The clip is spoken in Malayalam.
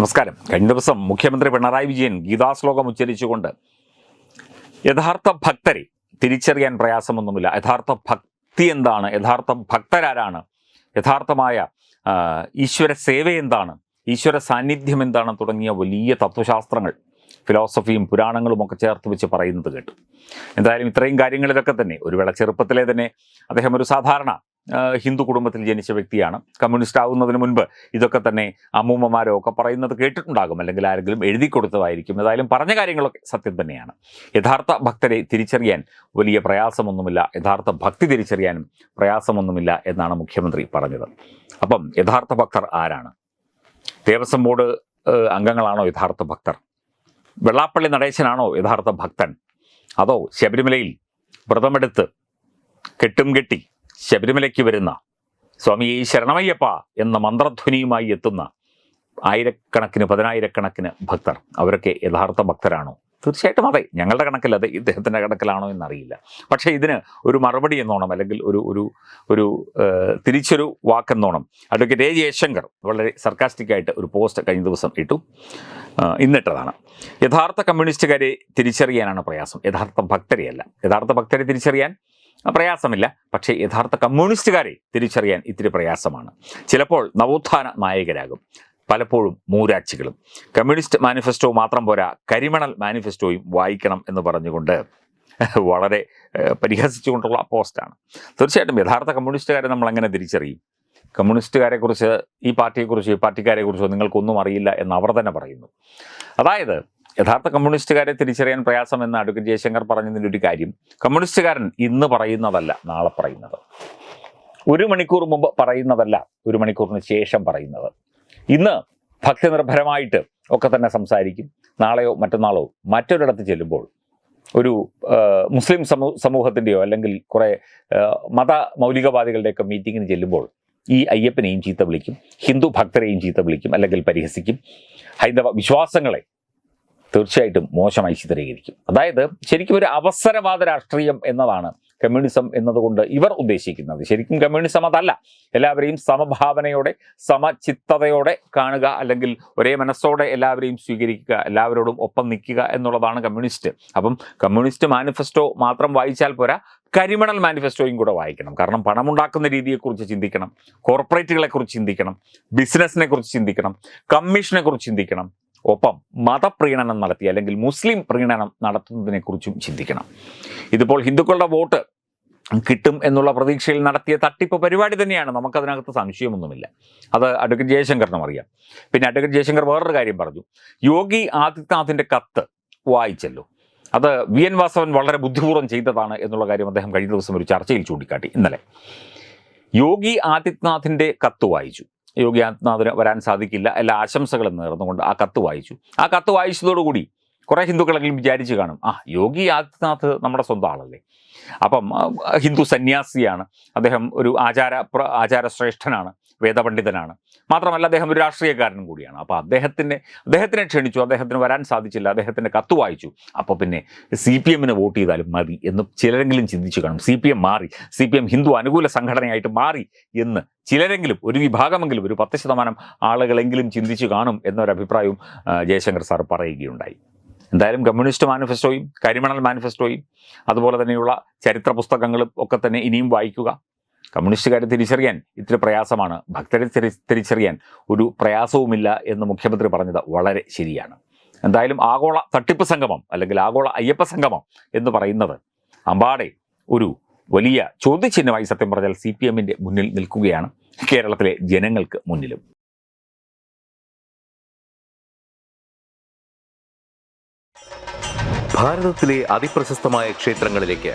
നമസ്കാരം. കഴിഞ്ഞ ദിവസം മുഖ്യമന്ത്രി പിണറായി വിജയൻ ഗീതാശ്ലോകം ഉച്ചരിച്ചുകൊണ്ട് യഥാർത്ഥ ഭക്തരെ തിരിച്ചറിയാൻ പ്രയാസമൊന്നുമില്ല. യഥാർത്ഥ ഭക്തി എന്താണ്? യഥാർത്ഥ ഭക്തരാരാണ്? യഥാർത്ഥമായ ഈശ്വര സേവ എന്താണ്? ഈശ്വര സാന്നിധ്യം എന്താണ്? തുടങ്ങിയ വലിയ തത്വശാസ്ത്രങ്ങൾ ഫിലോസഫിയും പുരാണങ്ങളും ഒക്കെ ചേർത്ത് വെച്ച് പറയുന്നത് കേട്ടു. എന്തായാലും ഇത്രയും കാര്യങ്ങളിലൊക്കെ തന്നെ. ഒരു വേള ചെറുപ്പത്തിലെ തന്നെ അദ്ദേഹം ഒരു സാധാരണ ഹിന്ദു കുടുംബത്തിൽ ജനിച്ച വ്യക്തിയാണ്. കമ്മ്യൂണിസ്റ്റ് ആവുന്നതിന് മുൻപ് ഇതൊക്കെ തന്നെ അമ്മൂമ്മമാരോ ഒക്കെ പറയുന്നത് കേട്ടിട്ടുണ്ടാകും. അല്ലെങ്കിൽ ആരെങ്കിലും എഴുതി കൊടുത്തതായിരിക്കും. ഏതായാലും പറഞ്ഞ കാര്യങ്ങളൊക്കെ സത്യം തന്നെയാണ്. യഥാർത്ഥ ഭക്തരെ തിരിച്ചറിയാൻ വലിയ പ്രയാസമൊന്നുമില്ല. യഥാർത്ഥ ഭക്തി തിരിച്ചറിയാനും പ്രയാസമൊന്നുമില്ല എന്നാണ് മുഖ്യമന്ത്രി പറഞ്ഞത്. അപ്പം യഥാർത്ഥ ഭക്തർ ആരാണ്? ദേവസ്വം ബോർഡ് അംഗങ്ങളാണോ യഥാർത്ഥ ഭക്തർ? വെള്ളാപ്പള്ളി നടേശനാണോ യഥാർത്ഥ ഭക്തൻ? അതോ ശബരിമലയിൽ വ്രതമെടുത്ത് കെട്ടും കെട്ടി ശബരിമലയ്ക്ക് വരുന്ന സ്വാമി ശരണമയ്യപ്പ എന്ന മന്ത്രധ്വനിയുമായി എത്തുന്ന ആയിരക്കണക്കിന് പതിനായിരക്കണക്കിന് ഭക്തർ. അവരൊക്കെ യഥാർത്ഥ ഭക്തരാണോ? തീർച്ചയായിട്ടും അതെ. ഞങ്ങളുടെ കണക്കിൽ അതെ ഇദ്ദേഹത്തിന്റെ കണക്കിലാണോ എന്നറിയില്ല. പക്ഷേ ഇതിന് ഒരു മറുപടി എന്നോണം അല്ലെങ്കിൽ ഒരു ഒരു ഒരു തിരിച്ചൊരു വാക്കെന്നോണം. അഡ്വക്കേറ്റ് എ ജയശങ്കർ വളരെ സർക്കാസ്റ്റിക്കായിട്ട് ഒരു പോസ്റ്റ് കഴിഞ്ഞ ദിവസം ഇട്ടു. ഇന്നിട്ടതാണ്. യഥാർത്ഥ കമ്മ്യൂണിസ്റ്റുകാരെ തിരിച്ചറിയാനാണ് പ്രയാസം. യഥാർത്ഥ ഭക്തരെയല്ല. യഥാർത്ഥ ഭക്തരെ തിരിച്ചറിയാൻ പ്രയാസമില്ല. പക്ഷേ യഥാർത്ഥ കമ്മ്യൂണിസ്റ്റുകാരെ തിരിച്ചറിയാൻ ഇത്തിരി പ്രയാസമാണ്. ചിലപ്പോൾ നവോത്ഥാന നായകരാകും. പലപ്പോഴും മൂരാച്ചികളും. കമ്മ്യൂണിസ്റ്റ് മാനിഫെസ്റ്റോ മാത്രം പോരാ കരിമണൽ മാനിഫെസ്റ്റോയും വായിക്കണം എന്ന് പറഞ്ഞുകൊണ്ട് വളരെ പരിഹസിച്ചുകൊണ്ടുള്ള പോസ്റ്റാണ്. തീർച്ചയായിട്ടും യഥാർത്ഥ കമ്മ്യൂണിസ്റ്റുകാരെ നമ്മൾ അങ്ങനെ തിരിച്ചറിയും? കമ്മ്യൂണിസ്റ്റുകാരെ കുറിച്ച് ഈ പാർട്ടിയെക്കുറിച്ച് ഈ പാർട്ടിക്കാരെ കുറിച്ചോ നിങ്ങൾക്കൊന്നും അറിയില്ല എന്ന് അവർ തന്നെ പറയുന്നു. അതായത് യഥാർത്ഥ കമ്മ്യൂണിസ്റ്റുകാരെ തിരിച്ചറിയാൻ പ്രയാസം എന്ന് അഡ്വക്കേറ്റ് ജയശങ്കർ പറഞ്ഞതിന്റെ ഒരു കാര്യം. കമ്മ്യൂണിസ്റ്റുകാരൻ ഇന്ന് പറയുന്നതല്ല നാളെ പറയുന്നത്. ഒരു മണിക്കൂർ മുമ്പ് പറയുന്നതല്ല ഒരു മണിക്കൂറിന് ശേഷം പറയുന്നത്. ഇന്ന് ഭക്തിനിർഭരമായിട്ട് ഒക്കെ തന്നെ സംസാരിക്കും. നാളെയോ മറ്റന്നാളോ മറ്റൊരിടത്ത് ചെല്ലുമ്പോൾ ഒരു മുസ്ലിം സമൂ സമൂഹത്തിന്റെയോ അല്ലെങ്കിൽ കുറേ മത മൗലികവാദികളുടെയൊക്കെ മീറ്റിങ്ങിന് ചെല്ലുമ്പോൾ ഈ അയ്യപ്പനെയും ചീത്ത വിളിക്കും ഹിന്ദു ഭക്തരെയും ചീത്ത വിളിക്കും അല്ലെങ്കിൽ പരിഹസിക്കും. ഹൈന്ദവ വിശ്വാസങ്ങളെ തീർച്ചയായിട്ടും മോശമായി ചിത്രീകരിക്കും. അതായത് ശരിക്കും ഒരു അവസരവാദ രാഷ്ട്രീയം എന്നതാണ് കമ്മ്യൂണിസം എന്നതുകൊണ്ട് ഇവർ ഉദ്ദേശിക്കുന്നത്. ശരിക്കും കമ്മ്യൂണിസം അതല്ല. എല്ലാവരെയും സമഭാവനയോടെ സമചിത്തതയോടെ കാണുക അല്ലെങ്കിൽ ഒരേ മനസ്സോടെ എല്ലാവരെയും സ്വീകരിക്കുക എല്ലാവരോടും ഒപ്പം നിൽക്കുക എന്നുള്ളതാണ് കമ്മ്യൂണിസ്റ്റ്. അപ്പം കമ്മ്യൂണിസ്റ്റ് മാനിഫെസ്റ്റോ മാത്രം വായിച്ചാൽ പോരാ കരിമണൽ മാനിഫെസ്റ്റോയും കൂടെ വായിക്കണം. കാരണം പണമുണ്ടാക്കുന്ന രീതിയെക്കുറിച്ച് ചിന്തിക്കണം കോർപ്പറേറ്റുകളെക്കുറിച്ച് ചിന്തിക്കണം ബിസിനസ്സിനെക്കുറിച്ച് ചിന്തിക്കണം കമ്മീഷനെക്കുറിച്ച് ചിന്തിക്കണം ഒപ്പം മതപ്രീണനം നടത്തി അല്ലെങ്കിൽ മുസ്ലിം പ്രീണനം നടത്തുന്നതിനെക്കുറിച്ചും ചിന്തിക്കണം. ഇതിപ്പോൾ ഹിന്ദുക്കളുടെ വോട്ട് കിട്ടും എന്നുള്ള പ്രതീക്ഷയിൽ നടത്തിയ തട്ടിപ്പ് പരിപാടി തന്നെയാണ്. നമുക്കതിനകത്ത് സംശയമൊന്നുമില്ല. അത് അഡ്വക്കേറ്റ് ജയശങ്കറിനും അറിയാം. പിന്നെ അഡ്വക്കേറ്റ് ജയശങ്കർ വേറൊരു കാര്യം പറഞ്ഞു. യോഗി ആദിത്യനാഥിന്റെ കത്ത് വായിച്ചല്ലോ. അത് വി എൻ വാസവൻ വളരെ ബുദ്ധിപൂർവം ചെയ്തതാണ് എന്നുള്ള കാര്യം അദ്ദേഹം കഴിഞ്ഞ ദിവസം ഒരു ചർച്ചയിൽ ചൂണ്ടിക്കാട്ടി. ഇന്നലെ യോഗി ആദിത്യനാഥിന്റെ കത്ത് വായിച്ചു. യോഗി ആദിത്യനാഥിന് വരാൻ സാധിക്കില്ല. എല്ലാ ആശംസകളും നേർന്നുകൊണ്ട് ആ കത്ത് വായിച്ചു. ആ കത്ത് വായിച്ചതോടുകൂടി കുറേ ഹിന്ദുക്കളെങ്കിലും വിചാരിച്ച് കാണും ആ യോഗി ആദിത്യനാഥ് നമ്മുടെ സ്വന്തം ആളല്ലേ? അപ്പം ഹിന്ദു സന്യാസിയാണ്. അദ്ദേഹം ഒരു ആചാര ആചാരശ്രേഷ്ഠനാണ്. വേദപണ്ഡിതനാണ്. മാത്രമല്ല അദ്ദേഹം ഒരു രാഷ്ട്രീയക്കാരനും കൂടിയാണ്. അപ്പോൾ അദ്ദേഹത്തിന്റെ അദ്ദേഹത്തിനെ ക്ഷണിച്ചു. അദ്ദേഹത്തിന് വരാൻ സാധിച്ചില്ല. അദ്ദേഹത്തിന്റെ കത്ത് വായിച്ചു. അപ്പോൾ പിന്നെ സി പി എമ്മിന് വോട്ട് ചെയ്താലും മതി എന്ന് ചിലരെങ്കിലും ചിന്തിച്ചു കാണും. സി പി എം മാറി. സി പി എം ഹിന്ദു അനുകൂല സംഘടനയായിട്ട് മാറി എന്ന് ചിലരെങ്കിലും ഒരു വിഭാഗമെങ്കിലും ഒരു പത്ത് ശതമാനം ആളുകളെങ്കിലും ചിന്തിച്ചു കാണും എന്നൊരഭിപ്രായവും ജയശങ്കർ സാർ പറയുകയുണ്ടായി. എന്തായാലും കമ്മ്യൂണിസ്റ്റ് മാനിഫെസ്റ്റോയും കരിമണൽ മാനിഫെസ്റ്റോയും അതുപോലെ തന്നെയുള്ള ചരിത്ര പുസ്തകങ്ങളും ഒക്കെ തന്നെ ഇനിയും വായിക്കുക. കമ്മ്യൂണിസ്റ്റുകാരെ തിരിച്ചറിയാൻ ഇത്തിരി പ്രയാസമാണ്. ഭക്തരെ തിരി തിരിച്ചറിയാൻ ഒരു പ്രയാസവുമില്ല എന്ന് മുഖ്യമന്ത്രി പറഞ്ഞത് വളരെ ശരിയാണ്. എന്തായാലും ആഗോള തട്ടിപ്പ് സംഗമം അല്ലെങ്കിൽ ആഗോള അയ്യപ്പ സംഗമം എന്ന് പറയുന്നത് അമ്പാടെ ഒരു വലിയ ചോദ്യചിഹ്നമായി സത്യം പറഞ്ഞാൽ സി പി എമ്മിന്റെ മുന്നിൽ നിൽക്കുകയാണ്. കേരളത്തിലെ ജനങ്ങൾക്ക് മുന്നിലും. ഭാരതത്തിലെ അതിപ്രശസ്തമായ ക്ഷേത്രങ്ങളിലേക്ക്